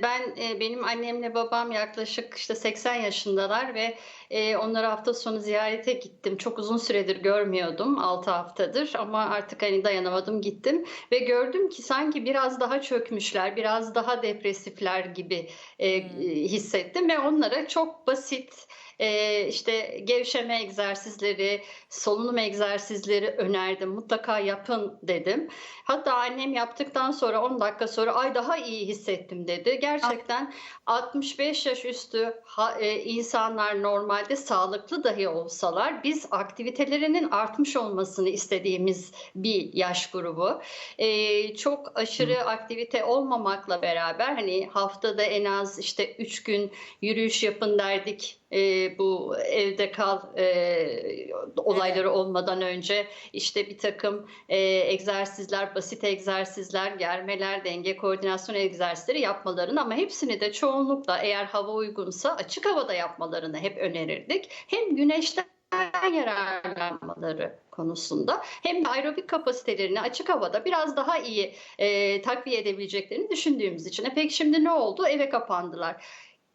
Goodbye. E, benim annemle babam yaklaşık işte 80 yaşındalar ve e, onları hafta sonu ziyarete gittim. Çok uzun süredir görmüyordum, 6 haftadır ama artık hani dayanamadım gittim ve gördüm ki sanki biraz daha çökmüşler, biraz daha depresifler gibi e, hissettim ve onlara çok basit e, işte gevşeme egzersizleri, solunum egzersizleri önerdim. Mutlaka yapın dedim. Hatta annem yaptıktan sonra 10 dakika sonra ay daha iyi hissettim dedi. Gerçekten 65 yaş üstü e, insanlar normalde sağlıklı dahi olsalar biz aktivitelerinin artmış olmasını istediğimiz bir yaş grubu. E, çok aşırı Hı. aktivite olmamakla beraber hani haftada en az işte 3 gün yürüyüş yapın derdik e, bu evde kal e, olayları evet. olmadan önce işte bir takım e, egzersizler, basit egzersizler, germeler, denge koordinasyon egzersizleri yapmalarını ama hepsini de çoğunlukla eğer hava uygunsa açık havada yapmalarını hep önerirdik. Hem güneşten yararlanmaları konusunda hem de aerobik kapasitelerini açık havada biraz daha iyi e, takviye edebileceklerini düşündüğümüz için. E peki şimdi ne oldu? Eve kapandılar.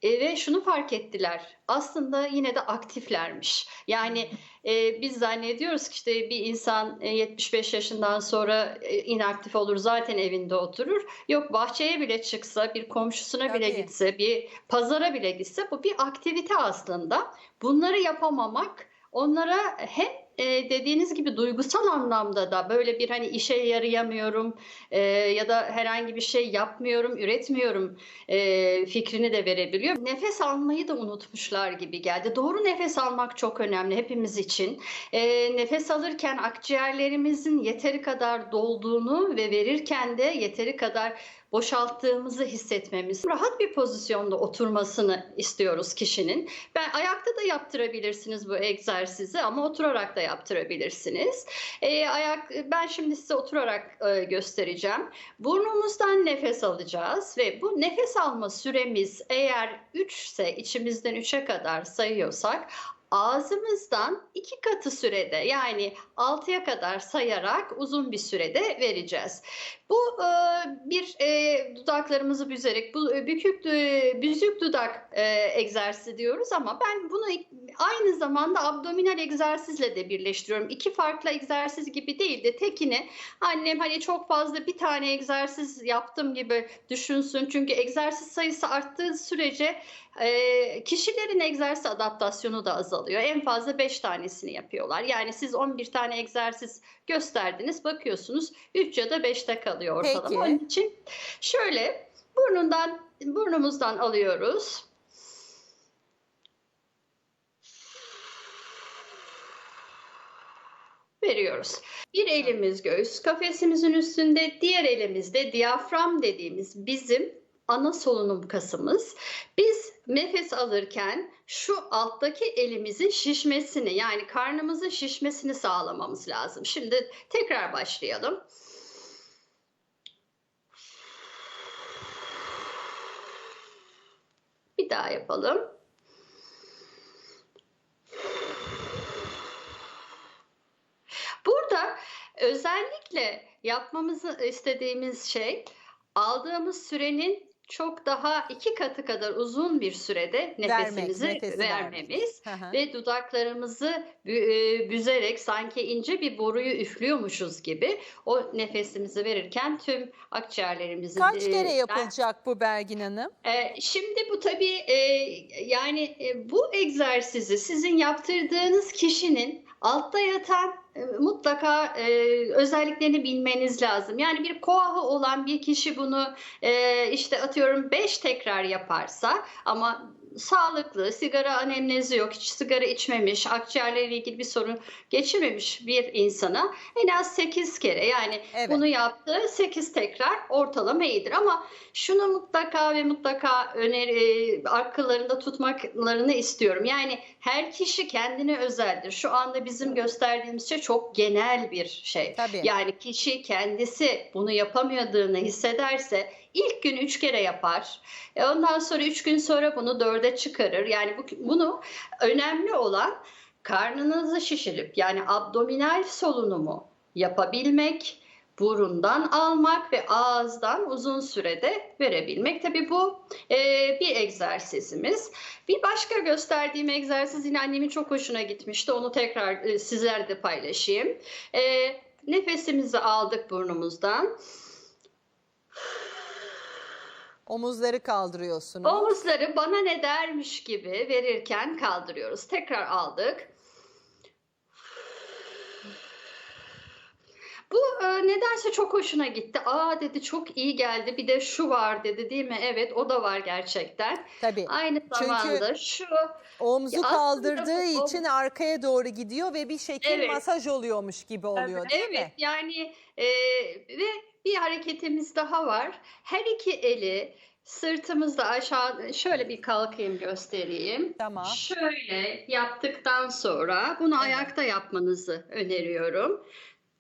E, ve şunu fark ettiler. Aslında yine de aktiflermiş. Yani e, biz zannediyoruz ki işte bir insan 75 e, yaşından sonra e, inaktif olur zaten evinde oturur. Yok bahçeye bile çıksa, bir komşusuna Tabii. bile gitse, bir pazara bile gitse bu bir aktivite aslında. Bunları yapamamak onlara hem e, dediğiniz gibi duygusal anlamda da böyle bir hani işe yarayamıyorum e, ya da herhangi bir şey yapmıyorum, üretmiyorum e, fikrini de verebiliyor. Nefes almayı da unutmuşlar gibi geldi. Doğru nefes almak çok önemli hepimiz için. E, nefes alırken akciğerlerimizin yeteri kadar dolduğunu ve verirken de yeteri kadar boşalttığımızı hissetmemiz, rahat bir pozisyonda oturmasını istiyoruz kişinin. Ben ayakta da yaptırabilirsiniz bu egzersizi ama oturarak da yaptırabilirsiniz. E, ayak ben şimdi size oturarak e, göstereceğim. Burnumuzdan nefes alacağız ve bu nefes alma süremiz eğer 3 ise içimizden 3'e kadar sayıyorsak ağzımızdan iki katı sürede yani 6'ya kadar sayarak uzun bir sürede vereceğiz. Bu e, bir e, dudaklarımızı büzerek bu e, bükük büzük dudak egzersizi diyoruz ama ben bunu aynı zamanda abdominal egzersizle de birleştiriyorum. İki farklı egzersiz gibi değil de tekini annem hani çok fazla bir tane egzersiz yaptım gibi düşünsün. Çünkü egzersiz sayısı arttığı sürece kişilerin egzersiz adaptasyonu da azalıyor. En fazla 5 tanesini yapıyorlar. Yani siz 11 tane egzersiz gösterdiniz bakıyorsunuz 3 ya da 5'te kalıyor ortalama. Peki. Onun için şöyle burnundan burnumuzdan alıyoruz. veriyoruz. Bir elimiz göğüs kafesimizin üstünde, diğer elimizde diyafram dediğimiz bizim ana solunum kasımız. Biz nefes alırken şu alttaki elimizin şişmesini yani karnımızın şişmesini sağlamamız lazım. Şimdi tekrar başlayalım. Bir daha yapalım. Burada özellikle yapmamızı istediğimiz şey aldığımız sürenin çok daha iki katı kadar uzun bir sürede nefesimizi nefesi vermemiz ve dudaklarımızı e, büzerek sanki ince bir boruyu üflüyormuşuz gibi o nefesimizi verirken tüm akciğerlerimizi Kaç kere yapılacak bu Bergin Hanım? E, şimdi bu tabii e, yani bu egzersizi sizin yaptırdığınız kişinin altta yatan e, mutlaka e, özelliklerini bilmeniz lazım. Yani bir koahı olan bir kişi bunu e, işte atıyorum 5 tekrar yaparsa ama sağlıklı, sigara anemnezi yok, hiç sigara içmemiş, akciğerleriyle ilgili bir sorun geçirmemiş bir insana en az 8 kere yani evet. bunu yaptığı 8 tekrar ortalama iyidir. Ama şunu mutlaka ve mutlaka öneri arkalarında tutmaklarını istiyorum. Yani her kişi kendine özeldir. Şu anda bizim gösterdiğimiz şey çok genel bir şey. Tabii. Yani kişi kendisi bunu yapamadığını hissederse ilk gün üç kere yapar. E ondan sonra üç gün sonra bunu dörde çıkarır. Yani bu, bunu önemli olan karnınızı şişirip yani abdominal solunumu yapabilmek, burundan almak ve ağızdan uzun sürede verebilmek. Tabii bu e, bir egzersizimiz. Bir başka gösterdiğim egzersiz yine annemin çok hoşuna gitmişti. Onu tekrar e, sizlerle de paylaşayım. E, nefesimizi aldık burnumuzdan. Omuzları kaldırıyorsunuz. Omuzları bana ne dermiş gibi verirken kaldırıyoruz. Tekrar aldık. Bu e, nedense çok hoşuna gitti. Aa dedi çok iyi geldi. Bir de şu var dedi değil mi? Evet o da var gerçekten. Tabii. Aynı Çünkü zamanda şu Omzu kaldırdığı bu- için arkaya doğru gidiyor ve bir şekil Evet. masaj oluyormuş gibi oluyor değil evet mi? yani e, ve bir hareketimiz daha var. Her iki eli sırtımızda aşağı şöyle bir kalkayım göstereyim. Tamam. Şöyle yaptıktan sonra bunu Evet. ayakta yapmanızı öneriyorum.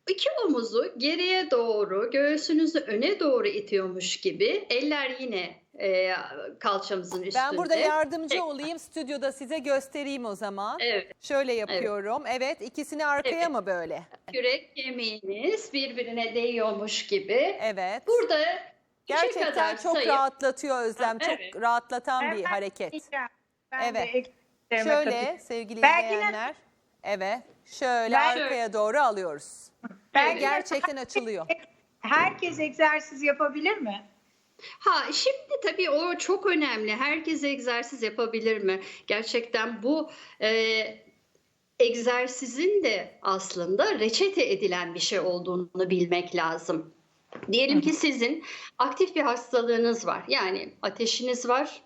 İki omuzu geriye doğru, göğsünüzü öne doğru itiyormuş gibi. Eller yine e, kalçamızın üstünde. Ben burada yardımcı Tekrar. olayım. Stüdyoda size göstereyim o zaman. Evet. Şöyle yapıyorum. Evet. ikisini arkaya Evet. mı böyle? Yürek kemiğiniz birbirine değiyormuş gibi. Evet. Burada Gerçekten kadar çok sayıp rahatlatıyor Özlem. Ha, evet. Çok rahatlatan Ben- bir ben hareket. Ben Evet. de Şöyle sevgili Belki izleyenler. Evet. Şöyle Ben- arkaya doğru alıyoruz. De Gerçekten açılıyor. Herkes egzersiz yapabilir mi? Ha şimdi tabii o çok önemli. Herkes egzersiz yapabilir mi? Gerçekten bu e, egzersizin de aslında reçete edilen bir şey olduğunu bilmek lazım. Diyelim ki sizin aktif bir hastalığınız var. Yani ateşiniz var.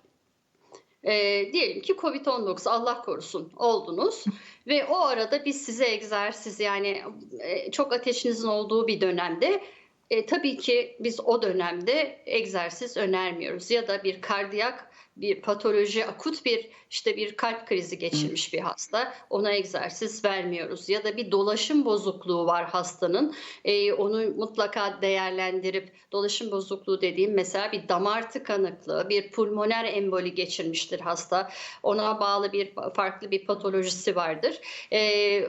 E, diyelim ki Covid-19 Allah korusun oldunuz. Ve o arada biz size egzersiz yani e, çok ateşinizin olduğu bir dönemde e, tabii ki biz o dönemde egzersiz önermiyoruz ya da bir kardiyak bir patoloji akut bir işte bir kalp krizi geçirmiş bir hasta ona egzersiz vermiyoruz ya da bir dolaşım bozukluğu var hastanın e, onu mutlaka değerlendirip dolaşım bozukluğu dediğim mesela bir damar tıkanıklığı bir pulmoner emboli geçirmiştir hasta ona bağlı bir farklı bir patolojisi vardır. E,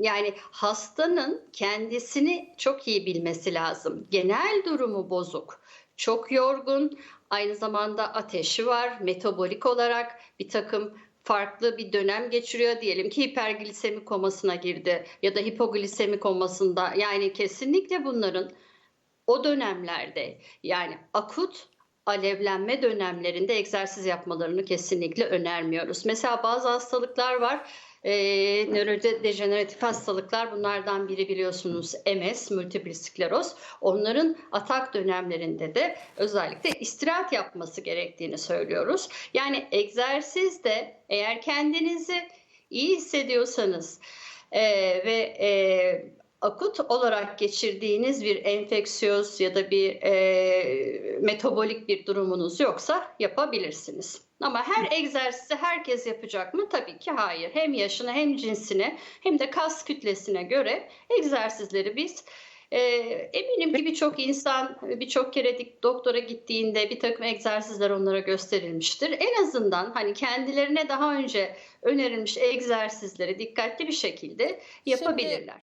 yani hastanın kendisini çok iyi bilmesi lazım. Genel durumu bozuk, çok yorgun, aynı zamanda ateşi var, metabolik olarak bir takım farklı bir dönem geçiriyor. Diyelim ki hiperglisemi komasına girdi ya da hipoglisemi komasında. Yani kesinlikle bunların o dönemlerde yani akut alevlenme dönemlerinde egzersiz yapmalarını kesinlikle önermiyoruz. Mesela bazı hastalıklar var. E, nörodejeneratif hastalıklar bunlardan biri biliyorsunuz MS, multiple skleroz. Onların atak dönemlerinde de özellikle istirahat yapması gerektiğini söylüyoruz. Yani egzersiz de eğer kendinizi iyi hissediyorsanız e, ve e, akut olarak geçirdiğiniz bir enfeksiyöz ya da bir e, metabolik bir durumunuz yoksa yapabilirsiniz. Ama her egzersizi herkes yapacak mı? Tabii ki hayır. Hem yaşına hem cinsine hem de kas kütlesine göre egzersizleri biz e, eminim ki birçok insan birçok kere doktora gittiğinde bir takım egzersizler onlara gösterilmiştir. En azından hani kendilerine daha önce önerilmiş egzersizleri dikkatli bir şekilde yapabilirler.